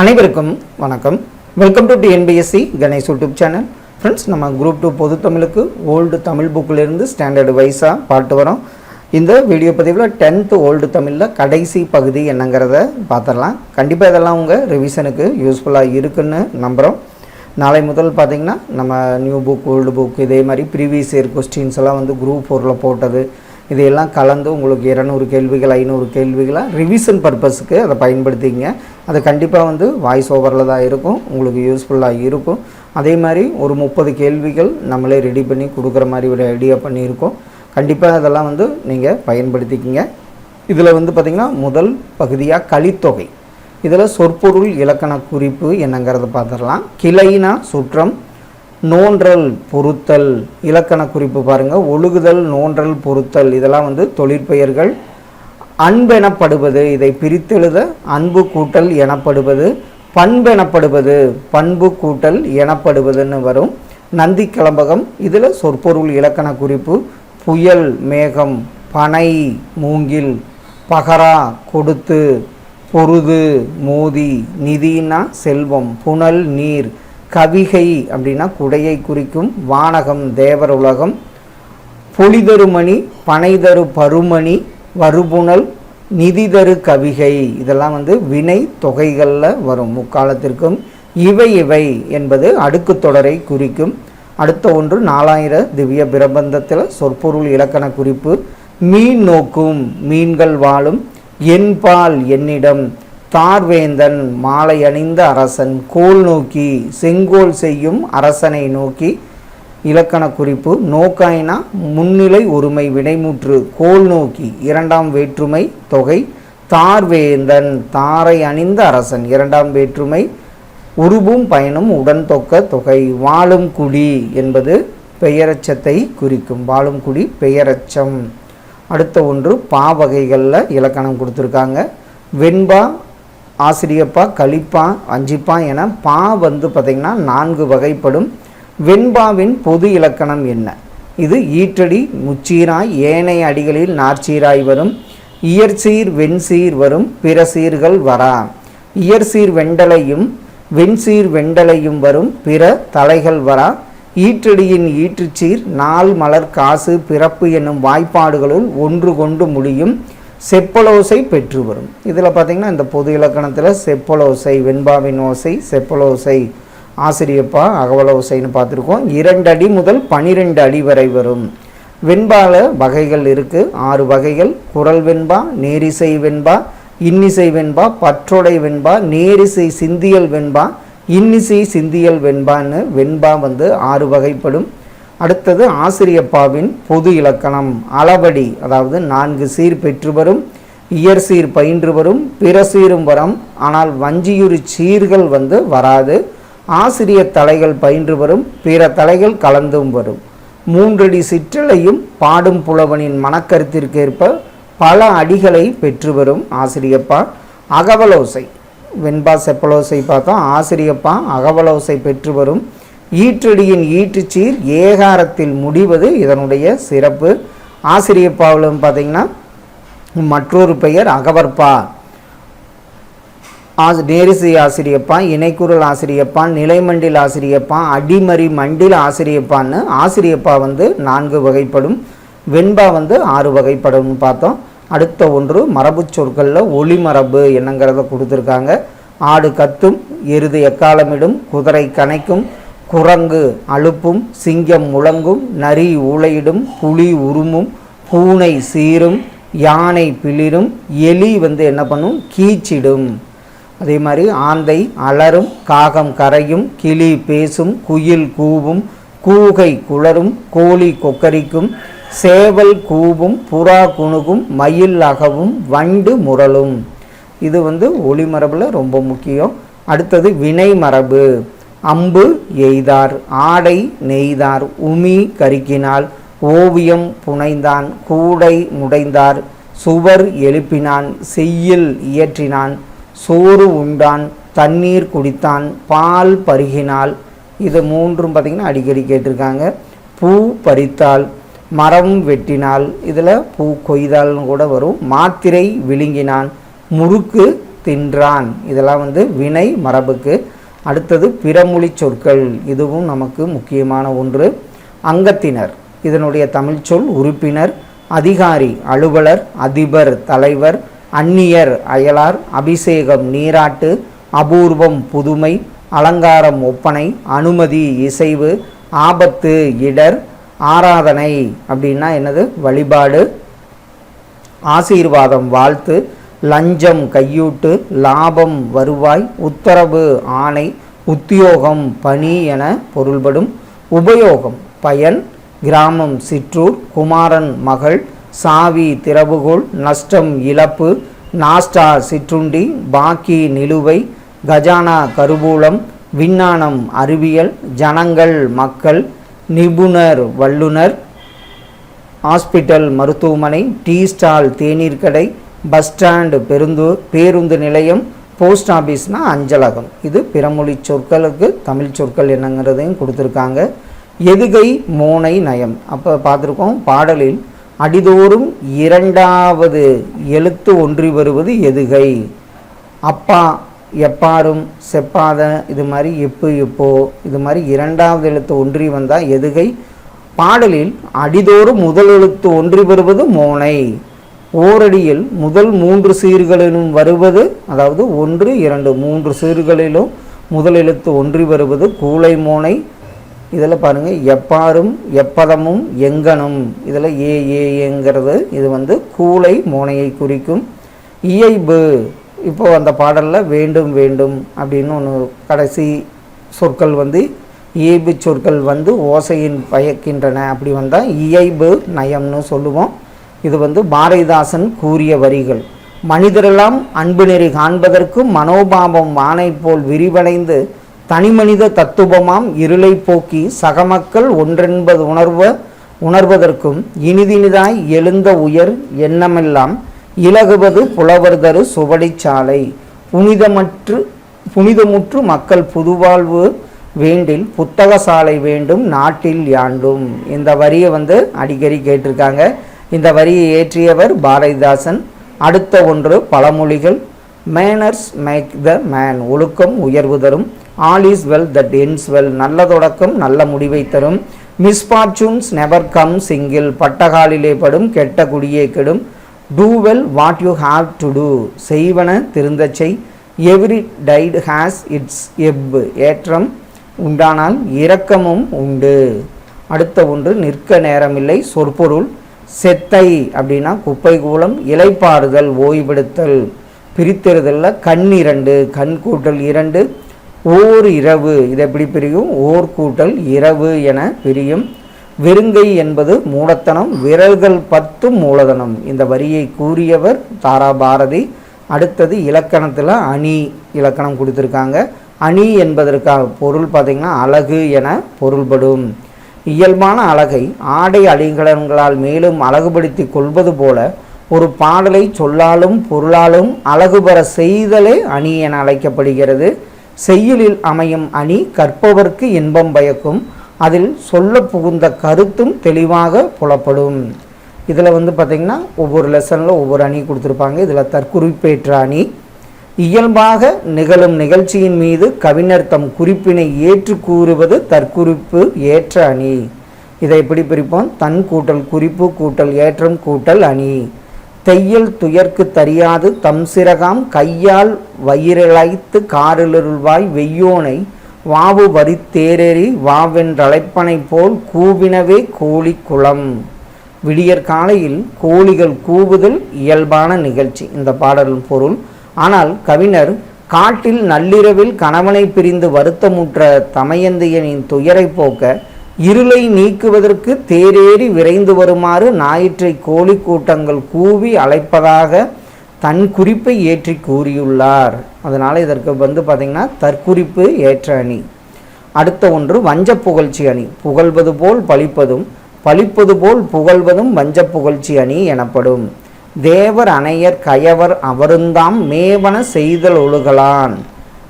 அனைவருக்கும் வணக்கம். Welcome to TNPSC Ganesh YouTube channel friends நம்ம குரூப் டூ பொது தமிழுக்கு ஓல்டு தமிழ் புக்கிலிருந்து ஸ்டாண்டர்டு வைஸாக பாட்டு வரோம். இந்த வீடியோ பதிவில் டென்த்து ஓல்டு தமிழில் கடைசி பகுதி என்னங்கிறத பார்த்துடலாம் கண்டிப்பாக இதெல்லாம் உங்கள் ரிவிஷனுக்கு யூஸ்ஃபுல்லாக இருக்குன்னு நம்புகிறோம் நாளை முதல் பார்த்திங்கன்னா நம்ம நியூ புக் ஓல்டு புக் இதே மாதிரி ப்ரீவியஸ் இயர் கொஸ்டின்ஸ் எல்லாம் வந்து குரூப் ஃபோரில் போட்டது இதையெல்லாம் கலந்து உங்களுக்கு இரநூறு கேள்விகள் ஐநூறு கேள்விகளாக ரிவிஷன் பர்பஸுக்கு அதை பயன்படுத்திங்க அது கண்டிப்பாக வந்து வாய்ஸ் ஓவரில் தான் இருக்கும். உங்களுக்கு யூஸ்ஃபுல்லாக இருக்கும். அதே மாதிரி ஒரு முப்பது கேள்விகள் நம்மளே ரெடி பண்ணி கொடுக்குற மாதிரி ஒரு ஐடியா பண்ணியிருக்கோம். கண்டிப்பாக அதெல்லாம் வந்து நீங்கள் பயன்படுத்திக்கிங்க. இதில் வந்து பார்த்திங்கன்னா முதல் பகுதியாக கலித்தொகை. இதில் சொற்பொருள் இலக்கண குறிப்பு என்னங்கிறத பார்த்துடலாம். கிளைனா சுற்றம் நோன்றல் பொருத்தல் இலக்கண குறிப்பு பாருங்கள் ஒழுகுதல் நோன்றல் பொருத்தல் இதெல்லாம் வந்து தொழிற்பெயர்கள். அன்பெனப்படுவது இதை பிரித்தெழுத அன்பு கூட்டல் எனப்படுவது பண்பெனப்படுவது பண்பு கூட்டல் எனப்படுவதுன்னு வரும். நந்தி கிளம்பகம் இதில் சொற்பொருள் இலக்கண குறிப்பு புயல் மேகம் பனை மூங்கில் பகரா கொடுத்து பொருது மோதி நிதினா செல்வம் புனல் நீர் கவிகை அப்படின்னா குடையை குறிக்கும் வானகம் தேவர் உலகம் பொலிதருமணி பனைதரு பருமணி வருபுணல் நிதிதரு கவிகை. இதெல்லாம் வந்து வினை தொகைகளில் வரும் முக்காலத்திற்கும். இவை இவை என்பது அடுக்கு தொடரை குறிக்கும். அடுத்த ஒன்று நாலாயிர திவ்ய பிரபந்தத்தில் சொற்பொருள் இலக்கண குறிப்பு. மீன் நோக்கும் மீன்கள் வாழும் என்பால் என்னிடம் தார்வேந்தன் மாலை அணிந்த அரசன் கோல் நோக்கி செங்கோல் செய்யும் அரசனை நோக்கி இலக்கண குறிப்பு நோக்காயினா முன்னிலை ஒருமை வினைமுற்று கோல் நோக்கி இரண்டாம் வேற்றுமை தொகை தார்வேந்தன் தாரை அணிந்த அரசன் இரண்டாம் வேற்றுமை உருவும் பயனும் உடன் தொக்க தொகை வாழும் குடி என்பது பெயரச்சத்தை குறிக்கும் வாழும் குடி பெயரச்சம். அடுத்த ஒன்று பா வகைகளில் இலக்கணம் கொடுத்துருக்காங்க. வெண்பா ஆசிரியப்பா கலிப்பா அஞ்சிப்பா என பா வந்து பார்த்திங்கன்னா நான்கு வகைப்படும். வெண்பாவின் பொது இலக்கணம் என்ன? இது ஈற்றடி முச்சீராய் ஏனைய அடிகளில் நாற்சீராய் வரும். இயற்சீர் வெண்சீர் வரும். பிற சீர்கள் வரா. இயற்சீர் வெண்டலையும் வெண்சீர் வெண்டலையும் வரும். பிற தலைகள் வரா. ஈற்றடியின் ஈற்றுச்சீர் நாள் மலர் காசு பிறப்பு என்னும் வாய்ப்பாடுகளுள் ஒன்று கொண்டு முடியும். செப்பலோசை பெற்று வரும் இதில் பார்த்திங்கன்னா இந்த பொது இலக்கணத்தில் செப்பலோசை வெண்பாவின் ஓசை செப்பலோசை ஆசிரியப்பா அகவலோசைன்னு பார்த்துருக்கோம். இரண்டு அடி முதல் பனிரெண்டு அடி வரை வரும். வெண்பால வகைகள் இருக்குது ஆறு வகைகள். குரல் வெண்பா நேரிசை வெண்பா இன்னிசை வெண்பா பற்றொடை வெண்பா நேரிசை சிந்தியல் வெண்பா இன்னிசை சிந்தியல் வெண்பான்னு வெண்பா வந்து ஆறு வகைப்படும். அடுத்தது ஆசிரியப்பாவின் பொது இலக்கணம். அளவடி அதாவது நான்கு சீர் பெற்று வரும் இயற்சீர் பயின்று வரும் பிற சீரும் வரும் ஆனால் வஞ்சியுறு சீர்கள் வந்து வராது. ஆசிரிய தலைகள் பயின்று வரும் பிற தலைகள் கலந்தும் வரும். மூன்றடி சிற்றலையும் பாடும் புலவனின் மனக்கருத்திற்கேற்ப பல அடிகளை பெற்று வரும் ஆசிரியப்பா. அகவலோசை வெண்பா செப்பலோசை பார்த்தோம் ஆசிரியப்பா அகவலோசை பெற்று வரும் ஈற்றடியின் ஈற்றுச்சீர் ஏகாரத்தில் முடிவது இதனுடைய சிறப்பு. ஆசிரியப்பாவிலும் பார்த்தீங்கன்னா மற்றொரு பெயர் அகவற்பா. ஆஸ் நேரிசை ஆசிரியப்பா இணைக்குரல் ஆசிரியப்பா நிலைமண்டில் ஆசிரியப்பா அடிமறி மண்டில் ஆசிரியப்பான்னு ஆசிரியப்பா வந்து நான்கு வகைப்படும். வெண்பா வந்து ஆறு வகைப்படும்னு பார்த்தோம். அடுத்த ஒன்று மரபு சொற்களில் ஒளிமரபு என்னங்கிறத கொடுத்துருக்காங்க. ஆடு கத்தும் எருது எக்காலமிடும் குதிரை கனைக்கும் குரங்கு அழுப்பும் சிங்கம் முழங்கும் நரி ஊளையிடும் புலி உருமும் பூனை சீரும் யானை பிளிரும் எலி வந்து என்ன பண்ணும்? கீச்சிடும். அதே மாதிரி ஆந்தை அலரும் காகம் கரையும் கிளி பேசும் குயில் கூவும் கூகை குளரும் கோழி கொக்கரிக்கும் சேவல் கூவும் புறா குணுகும் மயில் அகவும் வண்டு முரளும். இது வந்து ஒளிமரபில் ரொம்ப முக்கியம். அடுத்தது வினை மரபு அம்பு எய்தார் ஆடை நெய்தார் உமி கருக்கினால் ஓவியம் புனைந்தான் கூடை முடைந்தார் சுவர் எழுப்பினான் செய்யில் இயற்றினான் சோறு உண்டான் தண்ணீர் குடித்தான் பால் பருகினால். இது மூன்றும் பார்த்திங்கன்னா அடிக்கடி கேட்டிருக்காங்க. பூ பறித்தால் மரம் வெட்டினால் இதில் பூ கொய்தால்னு கூட வரும். மாத்திரை விழுங்கினான் முறுக்கு தின்றான். இதெல்லாம் வந்து வினை மரபுக்கு. அடுத்தது பிறமொழி சொற்கள். இதுவும் நமக்கு முக்கியமான ஒன்று. அங்கத்தினர். இதனுடைய தமிழ்ச்சொல் உறுப்பினர் அதிகாரி அலுவலர் அதிபர் தலைவர் அந்நியர் அயலார் அபிஷேகம் நீராட்டு அபூர்வம் புதுமை அலங்காரம் ஒப்பனை அனுமதி இசைவு ஆபத்து இடர் ஆராதனை அப்படின்னா என்னது? வழிபாடு ஆசீர்வாதம் வாழ்த்து லஞ்சம் கையூட்டு லாபம் வருவாய் உத்தரவு ஆணை உத்தியோகம் பணி என பொருள்படும் உபயோகம் பயன் கிராமம் சிற்றூர் குமாரன் மகள் சாவி திறவுகோள் நஷ்டம் இழப்பு நாஸ்டா சிற்றுண்டி பாக்கி நிலுவை கஜானா கருவூலம் விஞ்ஞானம் அறிவியல் ஜனங்கள் மக்கள் நிபுணர் வல்லுனர் ஹாஸ்பிட்டல் மருத்துவமனை டீ ஸ்டால் தேநீர் கடை பஸ் ஸ்டாண்டு பெருந்து பேருந்து நிலையம் போஸ்ட் ஆஃபீஸ்னால் அஞ்சலகம். இது பிறமொழி சொற்களுக்கு தமிழ் சொற்கள் என்னங்கிறதையும் கொடுத்துருக்காங்க. எதுகை மோனை நயம். அப்போ பார்த்துருக்கோம் பாடலில் அடிதோறும் இரண்டாவது எழுத்து ஒன்றி வருவது எதுகை? அப்பா எப்பாரும் செப்பாத இது மாதிரி எப்பு எப்போ இது மாதிரி இரண்டாவது எழுத்து ஒன்றி வந்தால் எதுகை? பாடலில் அடிதோறும் முதல் எழுத்து ஒன்றி வருவது மோனை. ஓரடியில் முதல் மூன்று சீர்களிலும் வருவது அதாவது ஒன்று இரண்டு மூன்று சீர்களிலும் முதல் எழுத்து ஒன்றி வருவது கூளை மோனை. இதில் பாருங்கள் எப்பாரும் எப்பதமும் எங்கனும். இதில் ஏ ஏ ஏங்கிறது இது வந்து கூளை மோனையை குறிக்கும். இயைபு இப்போ அந்த பாடலில் வேண்டும் வேண்டும் அப்படின்னு ஒன்று கடைசி சொற்கள் வந்து இயைபு சொற்கள் வந்து ஓசையின் பயக்கின்றன. அப்படி வந்தால் இயைபு நயம்னு சொல்லுவோம். இது வந்து பாரதிதாசன் கூறிய வரிகள். மனிதரெல்லாம் அன்பு நெறி காண்பதற்கும் மனோபாவம் வானை போல் விரிவடைந்து தனிமனித தத்துவமாம் இருளை போக்கி சகமக்கள் ஒன்றென்பது உணர்வ உணர்வதற்கும் இனிதினிதாய் எழுந்த உயர் எண்ணமெல்லாம் இலகுவது புலவர்தரு சுவடிச்சாலை புனிதமற்று புனிதமுற்று மக்கள் புதுவாழ்வு வேண்டில் புத்தக சாலை வேண்டும் நாட்டில் யாண்டும். இந்த வரியை வந்து அடிக்கடி கேட்டிருக்காங்க. இந்த வரியை ஏற்றியவர் பாரதிதாசன். அடுத்த ஒன்று பழமொழிகள். மேனர்ஸ் மேக் த மேன் ஒழுக்கம் உயர்வு தரும். All is well that ends well நல்ல தொடக்கம் நல்ல முடிவை தரும். மிஸ்பார்ச்சூன்ஸ் நெவர் கம் சிங்கிள் பட்டகாலிலே படும் கெட்ட குடியே கெடும். Do well what you have to do செய்வன திருந்தச் செய். எவ்ரி டைட் ஹேஸ் இட்ஸ் எப் ஏற்றம் உண்டானால் இரக்கமும் உண்டு. அடுத்த ஒன்று நிற்க நேரமில்லை. சொற்பொருள். செத்தை அப்படின்னா குப்பை கூலம் இலைப்பாறுதல் ஓய்வெடுத்தல் பிரித்தெறுதலில் கண் இரண்டு கண் கூட்டல் இரண்டு ஓர் இரவு. இது எப்படி பிரியும்? ஓர் கூட்டல் இரவு என பிரியும். வெறுங்கை என்பது மூலத்தனம் விரல்கள் பத்தும் மூலதனம். இந்த வரியை கூறியவர் தாரா பாரதி அடுத்தது இலக்கணத்தில் அணி இலக்கணம் கொடுத்துருக்காங்க. அணி என்பதற்காக பொருள் பார்த்திங்கன்னா அழகு என பொருள்படும். இயல்பான அழகை ஆடை அணிகலன்களால் மேலும் அழகுபடுத்தி கொள்வது போல ஒரு பாடலை சொல்லாலும் பொருளாலும் அழகு பெற செய்தலே அணி என அழைக்கப்படுகிறது. செய்யுளில் அமையும் அணி கற்பவர்க்கு இன்பம் பயக்கும். அதில் சொல்ல புகுந்த கருத்தும் தெளிவாக புலப்படும். இதில் வந்து பார்த்திங்கன்னா ஒவ்வொரு லெசனில் ஒவ்வொரு அணி கொடுத்துருப்பாங்க. இதில் தற்குறிப்பேற்ற அணி இயல்பாக நிகழும் நிகழ்ச்சியின் மீது கவிஞர் தம் குறிப்பினை ஏற்று கூறுவது தற்குறிப்பு ஏற்ற அணி. இதை எப்படி பிரிப்போம் தன் கூட்டல் குறிப்பு கூட்டல் ஏற்றம் கூட்டல் அணி. தெய்யல் துயர்க்கு தரியாது தம் சிறகாம் கையால் வயிறழைத்து காரிலருள்வாய் வெய்யோனை வாவு வரி தேரேறி வாவென்றழைப்பனை போல் கூவினவே கோழி குளம். விடியற் காலையில் கோழிகள் கூவுதல் இயல்பான நிகழ்ச்சி. இந்த பாடலின் பொருள் ஆனால் கவிஞர் காட்டில் நள்ளிரவில் கணவனை பிரிந்து வருத்தமுற்ற தமயந்தையனின் துயரை போக்க இருளை நீக்குவதற்கு தேரேறி விரைந்து வருமாறு ஞாயிற்றை கோழி கூட்டங்கள் கூவி அழைப்பதாக தன் குறிப்பை ஏற்றி கூறியுள்ளார். அதனால் இதற்கு வந்து பார்த்திங்கன்னா தற்குறிப்பு ஏற்ற அணி. அடுத்த ஒன்று வஞ்ச புகழ்ச்சி அணி. புகழ்வது போல் பழிப்பதும் பழிப்பது போல் புகழ்வதும் வஞ்ச புகழ்ச்சி அணி எனப்படும். தேவர் அணையர் கயவர் அவருந்தாம் மேவன செய்தல் ஒழுகலான்.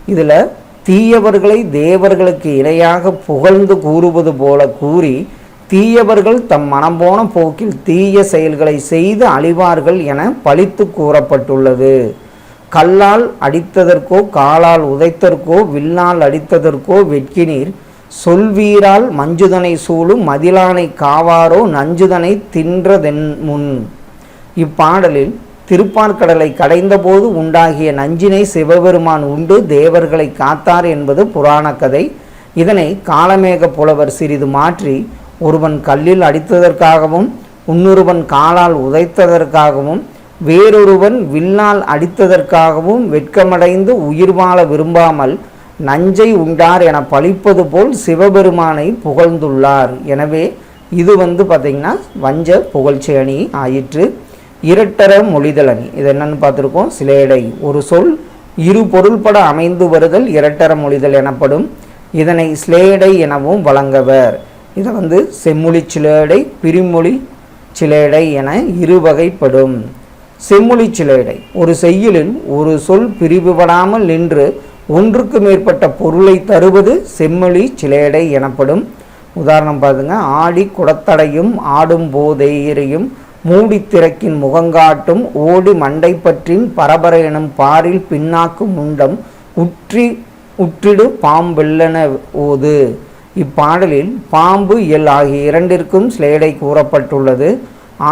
இதில் தீயவர்களை தேவர்களுக்கு இணையாக புகழ்ந்து கூறுவது போல கூறி தீயவர்கள் தம் மனம்போன போக்கில் தீய செயல்களை செய்து அழிவார்கள் என பழித்து கூறப்பட்டுள்ளது. கல்லால் அடித்ததற்கோ காலால் உதைத்தற்கோ வில்லால் அடித்ததற்கோ வெட்கினீர். சொல்வீரால் மஞ்சுதனை சூழும் மதிலானை காவாரோ நஞ்சுதனை தின்றதென் முன். இப்பாடலில் திருப்பார்கடலை கடைந்தபோது உண்டாகிய நஞ்சினை சிவபெருமான் உண்டு தேவர்களை காத்தார் என்பது புராண கதை. இதனை காலமேக புலவர் சிறிது மாற்றி ஒருவன் கல்லில் அடித்ததற்காகவும் இன்னொருவன் காலால் உதைத்ததற்காகவும் வேறொருவன் வில்லால் அடித்ததற்காகவும் வெட்கமடைந்து உயிர் வாழ விரும்பாமல் நஞ்சை உண்டார் என பழிப்பது போல் சிவபெருமானை புகழ்ந்துள்ளார். எனவே இது வந்து பார்த்திங்கன்னா வஞ்ச புகழ்ச்சி அணி ஆயிற்று. இரட்டர மொழிதல் அணி. இது என்னன்னு பார்த்துருக்கோம். சிலேடை ஒரு சொல் இரு பொருள்பட அமைந்து வருதல் இரட்டர மொழிதல் எனப்படும். இதனை சிலேடை எனவும் வழங்கவர். இதை வந்து செம்மொழி சிலேடை பிரிமொழி சிலேடை என இரு வகைப்படும். செம்மொழி சிலேடை ஒரு செய்யுளில் ஒரு சொல் பிரிவுபடாமல் நின்று ஒன்றுக்கு மேற்பட்ட பொருளை தருவது செம்மொழி சிலேடை எனப்படும். உதாரணம் பாருங்க. ஆடி குடத்தடையும் ஆடும் போதேயரையும் மூடி திறக்கின் முகங்காட்டும் ஓடி மண்டை பற்றின் பரபர எனும் பாரில் பின்னாக்கு முண்டம் உற்றி உற்றிடு பாம்பெல்லன ஓது. இப்பாடலில் பாம்பு இயல் ஆகிய இரண்டிற்கும் ஸ்லேடை கூறப்பட்டுள்ளது.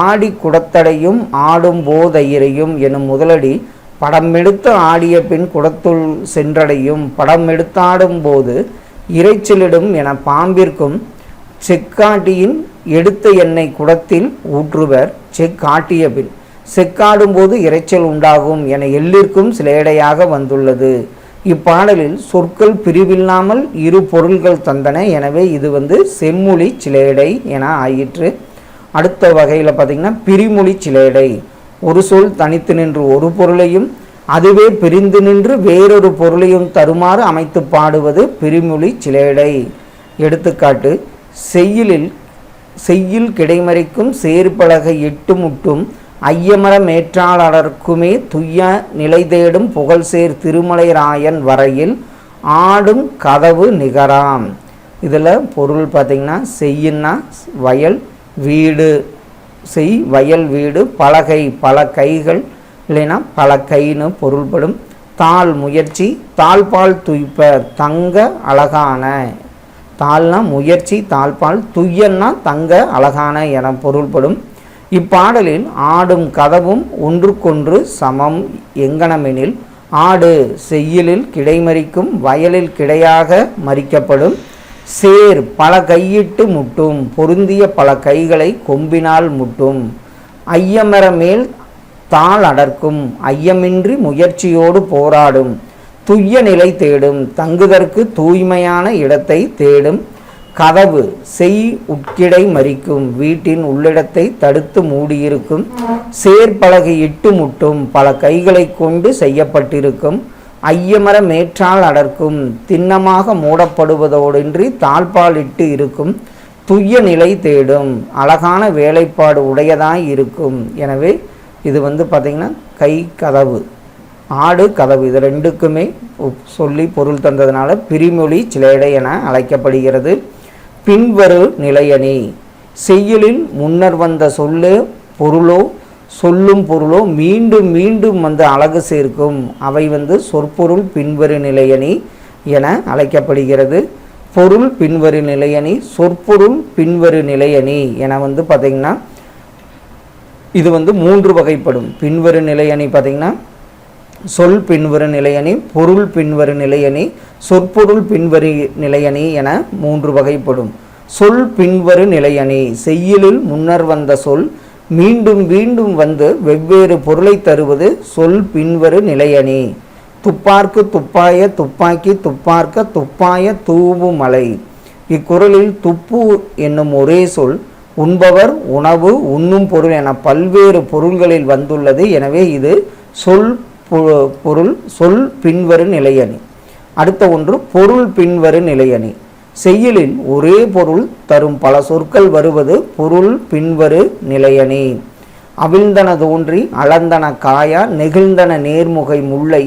ஆடி குடத்தடையும் ஆடும் போதையரையும் எனும் முதலடி படமெடுத்து ஆடிய பின் குடத்துள் சென்றடையும். படமெடுத்தாடும் போது இறைச்சலிடும் என பாம்பிற்கும் செக்காட்டியின் எடுத்த எண்ணெய் குடத்தில் ஊற்றுவர் செக்காட்டிய பின். செக்காடும் போது இரைச்சல் உண்டாகும் என எல்லிற்கும் சிலேடையாக வந்துள்ளது. இப்பாடலில் சொற்கள் பிரிவில்லாமல் இரு பொருள்கள் தந்தன. எனவே இது வந்து செம்மொழி சிலேடை என ஆயிற்று. அடுத்த வகையில் பார்த்திங்கன்னா பிரிமொழி சிலேடை ஒரு சொல் தனித்து நின்று ஒரு பொருளையும் அதுவே பிரிந்து நின்று வேறொரு பொருளையும் தருமாறு அமைத்து பாடுவது பிரிமொழி சிலேடை எடுத்துக்காட்டு செய்யுளில் செய்யில் கிடைமறைக்கும் சேர்பலகை எட்டு முட்டும் ஐயமர மேற்றாளர்க்குமே துய்ய நிலை தேடும் புகழ் சேர் திருமலைராயன் வரையில் ஆடும் கதவு நிகராம். இதில் பொருள் பார்த்திங்கன்னா செய்யின்னா வயல் வீடு செய் வயல் வீடு பலகை பல கைகள் இல்லைன்னா பல கைன்னு பொருள்படும். தாள் முயற்சி தாழ்பால் துய்ப்ப தங்க அழகான தாள்னா முயற்சி தாழ்பால் துய்யன்னா தங்க அழகான என பொருள்படும். இப்பாடலில் ஆடும் கதவும் ஒன்றுக்கொன்று சமம் எங்கனமெனில் ஆடு செய்யலில் கிடைமறிக்கும் வயலில் கிடையாக மறிக்கப்படும். சேர் பல கையிட்டு முட்டும் பொருந்திய பல கைகளை கொம்பினால் முட்டும். ஐயமர மேல் தாள் அடர்க்கும் ஐயமின்றி முயற்சியோடு போராடும். துய்ய நிலை தேடும் தங்குதற்கு தூய்மையான இடத்தை தேடும் கதவு செய் உட்கிடை மறிக்கும் வீட்டின் உள்ளிடத்தை தடுத்து மூடியிருக்கும் சேர்பலகை இட்டு முட்டும் பல கைகளை கொண்டு செய்யப்பட்டிருக்கும் ஐயமர மேற்றால் அடர்க்கும் திண்ணமாக மூடப்படுவதோடின்றி தாழ்பால் இட்டு இருக்கும் துய்ய நிலை தேடும் அழகான வேலைப்பாடு உடையதாய் இருக்கும். எனவே இது வந்து பார்த்திங்கன்னா கை கதவு. ஆடு கதவு இது ரெண்டுக்குமே சொல்லி பொருள் தந்ததுனால பிரிமொழி சிலேடை என அழைக்கப்படுகிறது. பின்வரு நிலையணி. செய்யுளில் முன்னர் வந்த சொல்லு பொருளோ சொல்லும் பொருளோ மீண்டும் மீண்டும் வந்து அழகு சேர்க்கும். அவை வந்து சொற்பொருள் பின்வரு நிலையணி என அழைக்கப்படுகிறது. பொருள் பின்வரு நிலையணி சொற்பொருள் பின்வரு நிலையணி என வந்து பார்த்திங்கன்னா இது வந்து மூன்று வகைப்படும். பின்வரு நிலையணி பார்த்திங்கன்னா சொல் பின்வரு நிலையணி பொருள் பின்வரு நிலையணி சொற்பொருள் பின்வரு நிலையணி என மூன்று வகைப்படும். சொல் பின்வரு நிலையணி செய்யுளில் முன்னர் வந்த சொல் மீண்டும் மீண்டும் வந்து வெவ்வேறு பொருளை தருவது சொல் பின்வரு நிலையணி. துப்பார்க்கு துப்பாய துப்பாக்கி துப்பார்க்க துப்பாய தூவு மலை. இக்குறளில் துப்பு என்னும் ஒரே சொல் உண்பவர் உணவு உண்ணும் பொருள் என பல்வேறு பொருள்களில் வந்துள்ளது. எனவே இது சொல் பொருள் சொல் பின்வரு நிலையணி. அடுத்த ஒன்று பொருள் பின்வரு நிலையணி. செய்யுளில் ஒரே பொருள் தரும் பல சொற்கள் வருவது பொருள் பின்வரு நிலையணி. அவிழ்ந்தன தோன்றி அளந்தன காயா நெகிழ்ந்தன நேர்முகை முல்லை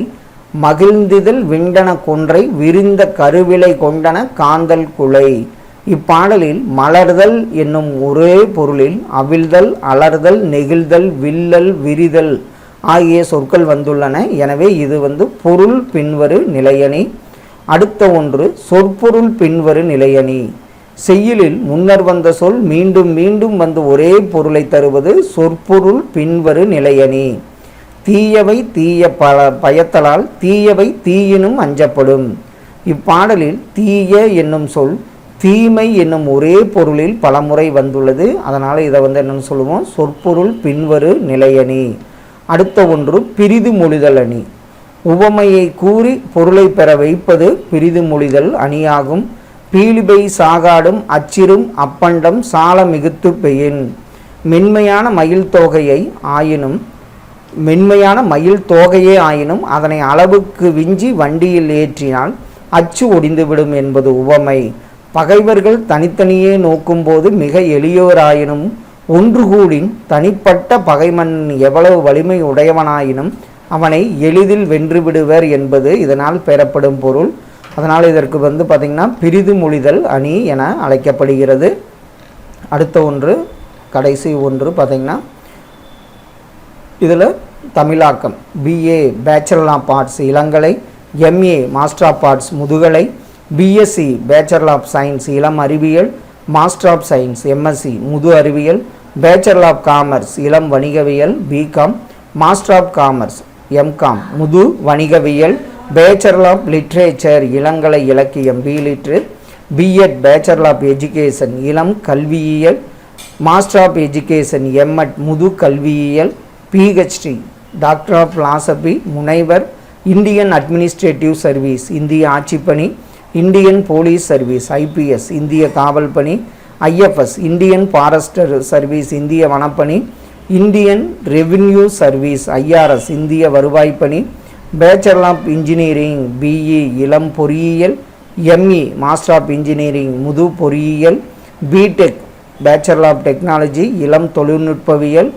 மகிழ்ந்திதழ் விண்டன கொன்றை விரிந்த கருவிலை கொண்டன காந்தல் குலை. இப்பாடலில் மலர்தல் என்னும் ஒரே பொருளில் அவிழ்தல் அலர்தல் நெகிழ்தல் வில்லல் விரிதல் ஆகிய சொற்கள் வந்துள்ளன. எனவே இது வந்து பொருள் பின்வரு நிலையணி. அடுத்த ஒன்று சொற்பொருள் பின்வரு நிலையணி. செய்யுளில் முன்னர் வந்த சொல் மீண்டும் மீண்டும் வந்து ஒரே பொருளை தருவது சொற்பொருள் பின்வரு நிலையணி. தீயவை தீய பல பயத்தலால் தீயவை தீயினும் அஞ்சப்படும். இப்பாடலில் தீய என்னும் சொல் தீமை என்னும் ஒரே பொருளில் பலமுறை வந்துள்ளது. அதனால் இதை வந்து என்னென்னு சொல்லுவோம்? சொற்பொருள் பின்வரு நிலையணி. அடுத்த ஒன்று பிரிது மொழிதல் அணி. உவமையை கூறி பொருளை பெற வைப்பது பிரிது மொழிதல் அணியாகும். பீலிபை சாகாடும் அச்சிரும் அப்பண்டம் சால மிகுத்து பெயின். மென்மையான மயில் தொகையை ஆயினும் மென்மையான மயில் தோகையே ஆயினும் அதனை அளவுக்கு விஞ்சி வண்டியில் ஏற்றினால் அச்சு ஒடிந்துவிடும் என்பது உவமை. பகைவர்கள் தனித்தனியே நோக்கும்போது மிக எளியோராயினும் ஒன்று கூடின் தனிப்பட்ட பகைமன் எவ்வளவு வலிமை உடையவனாயினும் அவனை எளிதில் வென்றுவிடுவர் என்பது இதனால் பெறப்படும் பொருள். அதனால் இதற்கு வந்து பார்த்திங்கன்னா பிரிது மொழிதல் அணி என அழைக்கப்படுகிறது. அடுத்த ஒன்று கடைசி ஒன்று பார்த்திங்கன்னா இதில் தமிழாக்கம். பிஏ பேச்சுலர் ஆஃப் ஆர்ட்ஸ் இளங்கலை எம்ஏ மாஸ்டர் ஆஃப் ஆர்ட்ஸ் முதுகலை பிஎஸ்சி பேச்சுலர் ஆஃப் சயின்ஸ் இளம் அறிவியல் மாஸ்டர் ஆஃப் சயின்ஸ் எம்எஸ்சி முது அறிவியல் பேச்சுலர் ஆஃப் காமர்ஸ் இளம் வணிகவியல் BCom master of commerce MCom முது வணிகவியல் பேச்சுலர் ஆஃப் லிட்ரேச்சர் இளங்கலை இலக்கியம் B Litt BEd bachelor of education இளம் கல்வியியல் மாஸ்டர் ஆஃப் எஜுகேஷன் எம்எட் முது கல்வியியல் பிஹெச்டி டாக்டர் ஆஃப் பிலாசபி முனைவர் இந்தியன் அட்மினிஸ்ட்ரேட்டிவ் சர்வீஸ் இந்திய ஆட்சிப்பணி இந்தியன் போலீஸ் சர்வீஸ் ஐபிஎஸ் இந்திய காவல் பணி ஐஎஃப்எஸ் இந்தியன் ஃபாரஸ்டர் சர்வீஸ் இந்திய வனப்பணி இந்தியன் ரெவின்யூ சர்வீஸ் ஐஆர்எஸ் இந்திய வருவாய்ப்பணி பேச்சுலர் ஆஃப் இன்ஜினியரிங் பிஇ இளம் பொறியியல் எம்இ மாஸ்டர் ஆஃப் இன்ஜினியரிங் முது பொறியியல் பிடெக் பேச்சுலர் ஆஃப் டெக்னாலஜி இளம் தொழில்நுட்பவியல்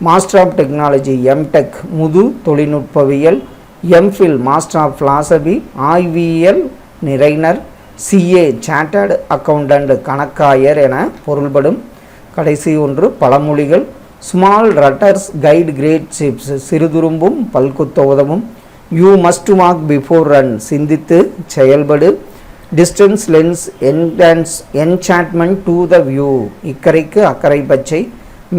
master of technology M Tech முது தொழில்நுட்பவியல் M Phil master of philosophy ஆய்வியல் நிறைனர் சிஏ சார்ட்டர்டு அக்கவுண்டண்ட் கணக்காயர் என பொருள்படும். கடைசி ஒன்று பழமொழிகள். Small rudders guide great ships சிறுதுரும்பும் பல்குத்த உதவும். You must walk before run சிந்தித்து செயல்படு. Distance lends entrance enchantment to the view இக்கரைக்கு அக்கறை பச்சை.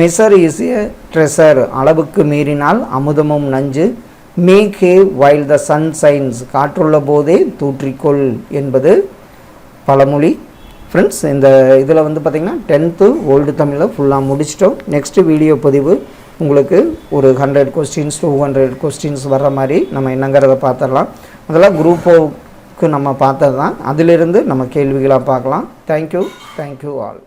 மெசர் இஸ் எ ட்ரெஷர் அளவுக்கு மீறினால் அமுதமும் நஞ்சு. Make hay while the sun shines காற்றுள்ள போதே தூற்றிக்கொள் என்பது பழமொழி. ஃப்ரெண்ட்ஸ் இந்த இதில் வந்து பார்த்திங்கன்னா டென்த்து ஓல்டு தமிழில் ஃபுல்லாக முடிச்சிட்டோம். நெக்ஸ்ட்டு வீடியோ பதிவு உங்களுக்கு ஒரு hundred questions two hundred questions வர்ற மாதிரி நம்ம என்னங்கிறத பார்த்துடலாம் அதெல்லாம் குரூப் நம்ம பார்த்தது தான் அதிலிருந்து நம்ம கேள்விகளாக பார்க்கலாம். Thank you thank you all